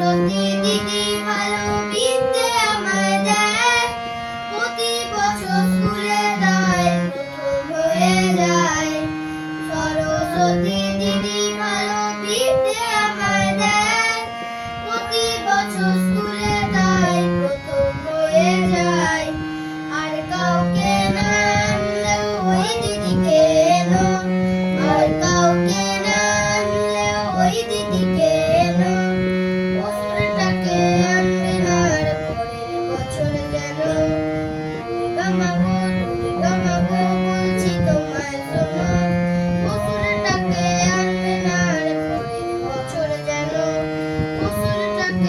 সরস্বতী দিদি ভালো বিদ্যে আমায় দেয় প্রতি বছর স্কুলে তাই প্রথম হয়ে যায় সরস্বতী দিদি ভালো বিদ্যে আমায় দেয় প্রতি বছর স্কুলে তাই প্রথম হয়ে যায়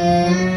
Música